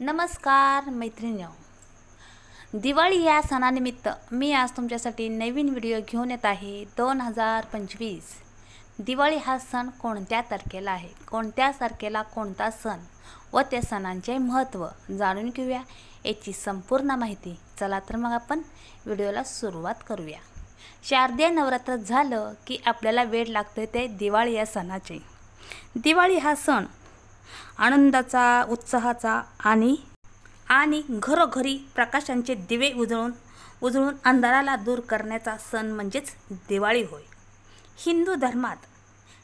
नमस्कार मैत्रिणी दिवाळी या सणानिमित्त मी आज तुमच्यासाठी नवीन व्हिडिओ घेऊन येत आहे. दोन हजार पंचवीस. दिवाळी हा सण कोणत्या तारखेला आहे? कोणत्या तारखेला कोणता सण? व त्या सणांचे महत्त्व जाणून घेऊया. याची संपूर्ण माहिती चला तर मग आपण व्हिडिओला सुरुवात करूया. शारदीय नवरात्र झालं की आपल्याला वेळ लागते ते दिवाळी या सणाचे. दिवाळी हा सण आनंदाचा उत्साहाचा आणि आणि घरोघरी प्रकाशांचे दिवे उजळून उजळून अंधाराला दूर करण्याचा सण म्हणजेच दिवाळी होय. हिंदू धर्मात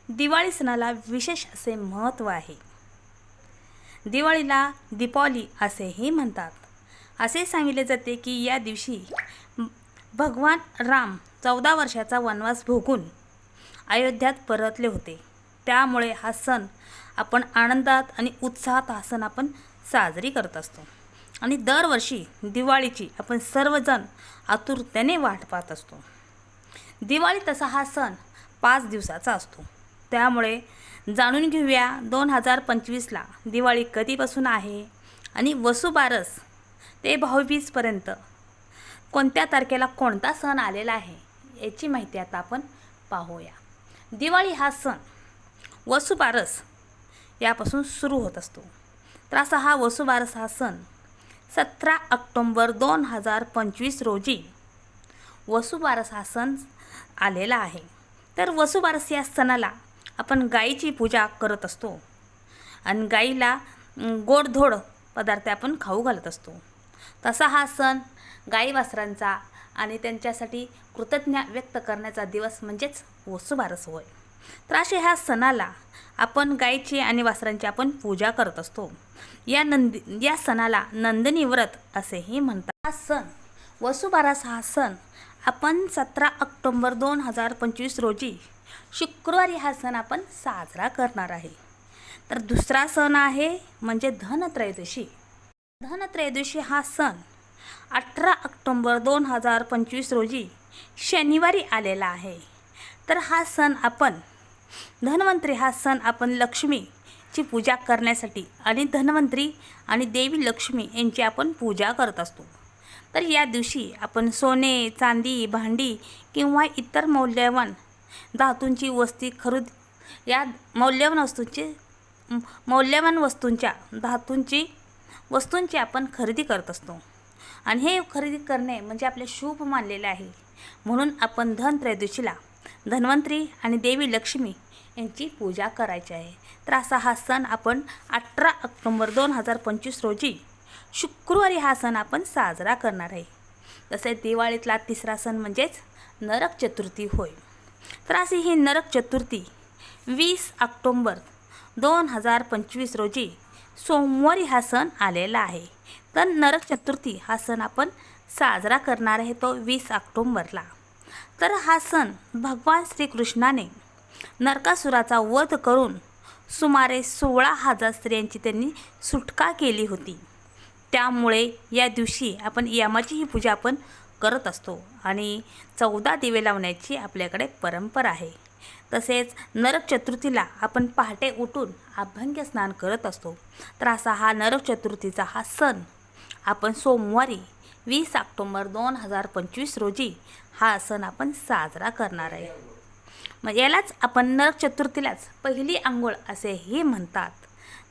दिवाळी सणाला विशेष असे महत्त्व आहे. दिवाळीला दीपावली असेही म्हणतात. असे सांगितले जाते की या दिवशी भगवान राम चौदा वर्षाचा वनवास भोगून अयोध्यात परतले होते. त्यामुळे हा सण आपण आनंदात आणि उत्साहात हा सण आपण साजरी करत असतो. आणि दरवर्षी दिवाळीची आपण सर्वजण आतुरतेने वाट पाहत असतो. दिवाळी तसा हा सण पाच दिवसाचा असतो. त्यामुळे जाणून घेऊया दोन हजार पंचवीसला दिवाळी कधीपासून आहे आणि वसुबारस ते भाऊबीजपर्यंत कोणत्या तारखेला कोणता सण आलेला आहे याची माहिती आता आपण पाहूया. दिवाळी हा सण वसुबारस यापासून सुरू होत असतो. तर असा हा वसुबारस हा सण सतरा ऑक्टोंबर दोन हजार पंचवीस रोजी वसुबारस हा सण आलेला आहे. तर वसुबारस या सणाला आपण गाईची पूजा करत असतो. आणि गाईला गोडधोड पदार्थ आपण खाऊ घालत असतो. तसा हा सण गाई वासरांचा आणि त्यांच्यासाठी कृतज्ञ व्यक्त करण्याचा दिवस म्हणजेच वसुबारस होय. तर असे ह्या सणाला. आपण गायची आणि वासरांची आपण पूजा करत असतो. या नंदी या सणाला नंदिनी व्रत असेही म्हणतात. हा सण वसुबारास हा सण आपण सतरा ऑक्टोंबर दोन हजार पंचवीस रोजी शुक्रवारी हा सण आपण साजरा करणार आहे. तर दुसरा सण आहे म्हणजे धनत्रयोदशी. धनत्रयोदशी हा सण अठरा ऑक्टोंबर दोन हजार पंचवीस रोजी शनिवारी आलेला आहे. तर हा सण आपण धन्वंतरी हा सण आपण लक्ष्मीची पूजा करण्यासाठी आणि धन्वंतरी आणि देवी लक्ष्मी यांची आपण पूजा करत असतो. तर या दिवशी आपण सोने चांदी भांडी किंवा इतर मौल्यवान धातूंची वस्ती खरेद या मौल्यवान वस्तूंची मौल्यवान वस्तूंच्या धातूंची वस्तूंची आपण खरेदी करत असतो. आणि हे खरेदी करणे म्हणजे आपले शुभ मानलेले आहे. म्हणून आपण धनत्रयोदशीला धन्वंतरी आणि देवी लक्ष्मी यांची पूजा करायची आहे. तर असा हा सण आपण अठरा ऑक्टोंबर दोन हजार पंचवीस रोजी शुक्रवारी हा सण आपण साजरा करणार आहे. तसेच दिवाळीतला तिसरा सण म्हणजेच नरक चतुर्थी होय. तर अशी ही नरक चतुर्थी वीस ऑक्टोंबर दोन हजार पंचवीस रोजी सोमवारी हा सण आलेला आहे. तर नरक चतुर्थी हा सण आपण साजरा करणार आहे तो वीस ऑक्टोंबरला. तर हा सण भगवान श्रीकृष्णाने नरकासुराचा वध करून सुमारे सोळा हजार स्त्रियांची त्यांनी सुटका केली होती. त्यामुळे या दिवशी आपण यमाची ही पूजा आपण करत असतो आणि चौदा दिवे लावण्याची आपल्याकडे परंपरा आहे. तसेच नरक चतुर्थीला आपण पहाटे उठून अभ्यंग स्नान करत असतो. तर असा हा नरक चतुर्थीचा हा सण. आपण सोमवारी वीस ऑक्टोंबर दोन हजार पंचवीस रोजी हा सण आपण साजरा करणार आहे. मग यालाच आपण नरक चतुर्थीलाच पहिली आंघोळ असेही म्हणतात.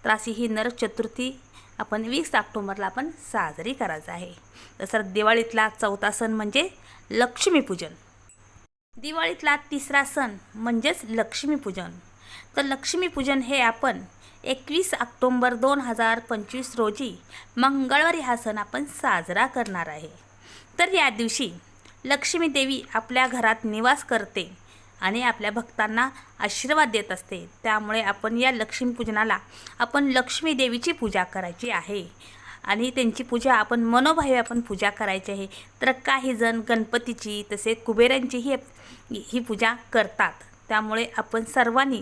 तर अशी ही नरक चतुर्थी आपण वीस ऑक्टोंबरला आपण साजरी करायचं आहे. तसं दिवाळीतला चौथा सण म्हणजे लक्ष्मीपूजन. दिवाळीतला तिसरा सण म्हणजेच लक्ष्मीपूजन. तर लक्ष्मीपूजन हे आपण एकवीस ऑक्टोंबर दोन हजार पंचवीस रोजी मंगळवारी हा सण आपण साजरा करणार आहे. तर या दिवशी लक्ष्मीदेवी आपल्या घरात निवास करते. आणि आपल्या भक्तांना आशीर्वाद देत असते. त्यामुळे आपण या लक्ष्मीपूजनाला आपण लक्ष्मी देवीची पूजा करायची आहे. आणि त्यांची पूजा आपण मनोभावे आपण पूजा करायची आहे. तर काही जण गणपतीची तसेच कुबेरांचीही ही पूजा करतात. त्यामुळे आपण सर्वांनी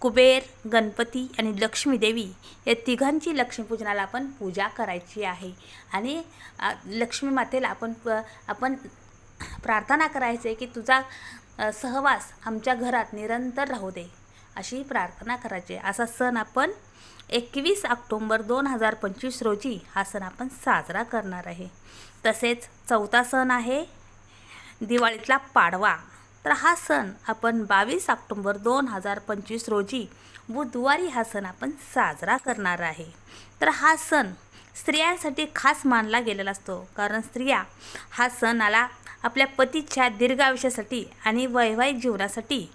कुबेर गणपती आणि लक्ष्मी देवी या तिघांची लक्ष्मीपूजनाला आपण पूजा करायची आहे. आणि लक्ष्मी मातेला आपण प- आपण प्रार्थना करायची आहे की तुझा सहवास आमच्या घरात निरंतर राहू दे अशी प्रार्थना करायची. असा सण आपण एकवीस ऑक्टोंबर दोन हजार पंचवीस रोजी हा सण आपण साजरा करणार आहे. तसेच चौथा सण आहे दिवाळीतला पाडवा. तर हा सण आपण बावीस ऑक्टोंबर दोन हजार पंचवीस रोजी बुधवारी हा सण आपण साजरा करणार आहे. तर हा सण स्त्रियांसाठी खास मानला गेलेला असतो. कारण स्त्रिया हा सणाला आपल्या पतीच्या दीर्घ आयुष्यासाठी आणि वैवाहिक जीवनासाठी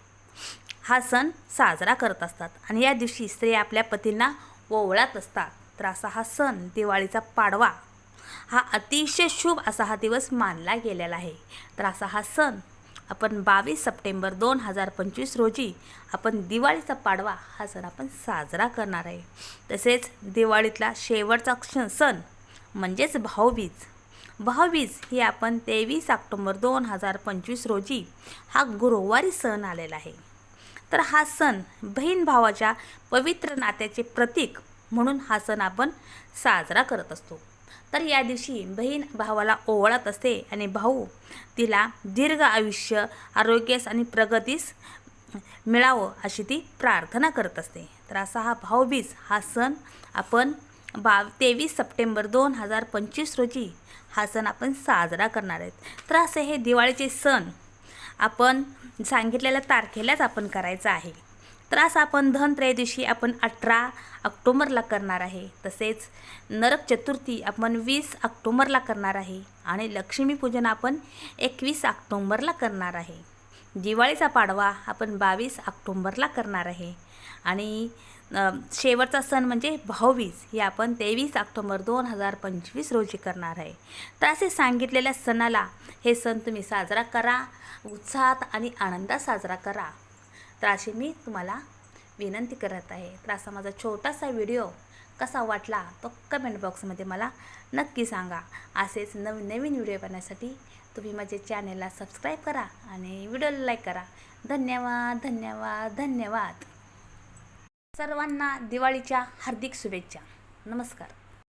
हा सण साजरा करत असतात. आणि या दिवशी स्त्रिया आपल्या पतींना ओवळत असतात. तर असा हा सण दिवाळीचा पाडवा हा अतिशय शुभ असा हा दिवस मानला गेलेला आहे. तर असा हा सण आपण बावीस सप्टेंबर दोन हजार पंचवीस रोजी आपण दिवाळीचा पाडवा हा सण आपण साजरा करणार आहे. तसेच दिवाळीतला शेवटचा क्षण सण म्हणजेच भाऊबीज भाऊबीज ही आपण तेवीस ऑक्टोंबर दोन हजार पंचवीस रोजी हा गुरुवारी सण आलेला आहे. तर हा सण बहीण भावाच्या पवित्र नात्याचे प्रतीक म्हणून हा सण आपण साजरा करत असतो. तर या दिवशी बहीण भावाला ओवाळत असते आणि भाऊ तिला दीर्घ आयुष्य आरोग्यास आणि प्रगतीस मिळावं अशी ती प्रार्थना करत असते. तर असा हा भाऊबीज हा सण आपण बा तेवीस सप्टेंबर दोन हजार पंचवीस रोजी हा सण आपण साजरा करणार आहेत. तर असे हे दिवाळीचे सण आपण सांगितलेल्या तारखेलाच आपण करायचं आहे. तर असं आपण धनत्रयोदशी आपण अठरा ऑक्टोबरला करणार आहे. तसेच नरक चतुर्थी आपण वीस ऑक्टोबरला करणार आहे आणि लक्ष्मीपूजन आपण एकवीस ऑक्टोंबरला करणार आहे. दिवाळीचा पाडवा आपण बावीस ऑक्टोंबरला करणार आहे. आणि शेवटचा सण म्हणजे भाऊबीज हे आपण तेवीस ऑक्टोंबर दोन हजार पंचवीस रोजी करणार आहे. तर असे सांगितलेल्या सणाला हे सण तुम्ही साजरा करा उत्साहात आणि आनंदात साजरा करा. तर अशी मी तुम्हाला विनंती करत आहे. तर असा माझा छोटासा व्हिडिओ कसा वाटला तो कमेंट बॉक्समध्ये मला नक्की सांगा. असेच नवीन नवीन व्हिडिओ बनण्यासाठी तुम्ही माझ्या चॅनेलला सबस्क्राईब करा आणि व्हिडिओला लाईक करा. धन्यवाद धन्यवाद धन्यवाद. सर्वांना दिवाळीच्या हार्दिक शुभेच्छा. नमस्कार.